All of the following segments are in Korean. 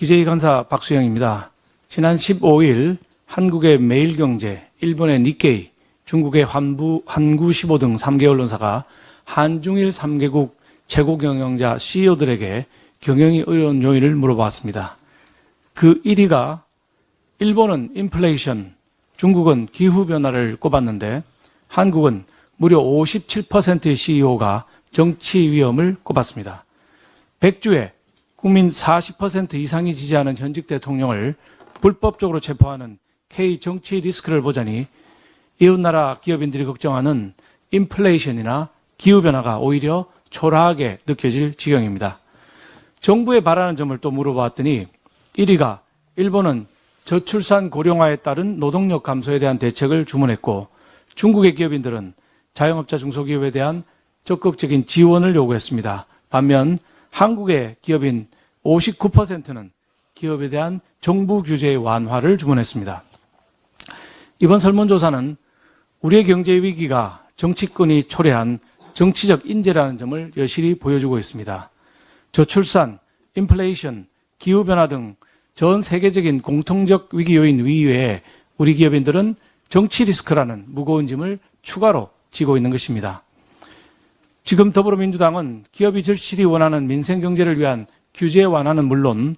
기재위 간사 박수영입니다. 지난 15일 한국의 매일경제, 일본의 니케이, 중국의 환부, 한구15 등 3개 언론사가 한중일 3개국 최고 경영자 CEO들에게 경영이 어려운 요인을 물어봤습니다. 그 1위가 일본은 인플레이션, 중국은 기후변화를 꼽았는데 한국은 무려 57%의 CEO가 정치 위험을 꼽았습니다. 백주에 국민 40% 이상이 지지하는 현직 대통령을 불법적으로 체포하는 K 정치 리스크를 보자니 이웃나라 기업인들이 걱정하는 인플레이션이나 기후변화가 오히려 초라하게 느껴질 지경입니다. 정부에 바라는 점을 또 물어봤더니 1위가 일본은 저출산 고령화에 따른 노동력 감소에 대한 대책을 주문했고 중국의 기업인들은 자영업자 중소기업에 대한 적극적인 지원을 요구했습니다. 반면 한국의 기업인 59%는 기업에 대한 정부 규제의 완화를 주문했습니다. 이번 설문조사는 우리의 경제 위기가 정치권이 초래한 정치적 인재라는 점을 여실히 보여주고 있습니다. 저출산, 인플레이션, 기후변화 등 전 세계적인 공통적 위기 요인 이외에 우리 기업인들은 정치 리스크라는 무거운 짐을 추가로 지고 있는 것입니다. 지금 더불어민주당은 기업이 절실히 원하는 민생 경제를 위한 규제 완화는 물론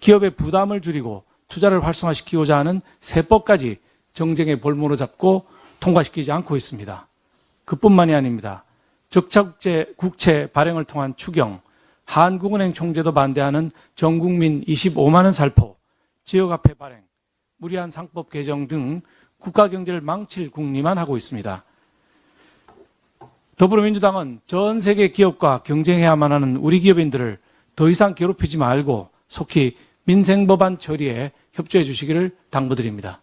기업의 부담을 줄이고 투자를 활성화시키고자 하는 세법까지 정쟁의 볼모로 잡고 통과시키지 않고 있습니다. 그뿐만이 아닙니다. 적자국제 국채 발행을 통한 추경, 한국은행 총재도 반대하는 전국민 25만 원 살포, 지역화폐 발행, 무리한 상법 개정 등 국가 경제를 망칠 궁리만 하고 있습니다. 더불어민주당은 전 세계 기업과 경쟁해야만 하는 우리 기업인들을 더 이상 괴롭히지 말고 속히 민생법안 처리에 협조해 주시기를 당부드립니다.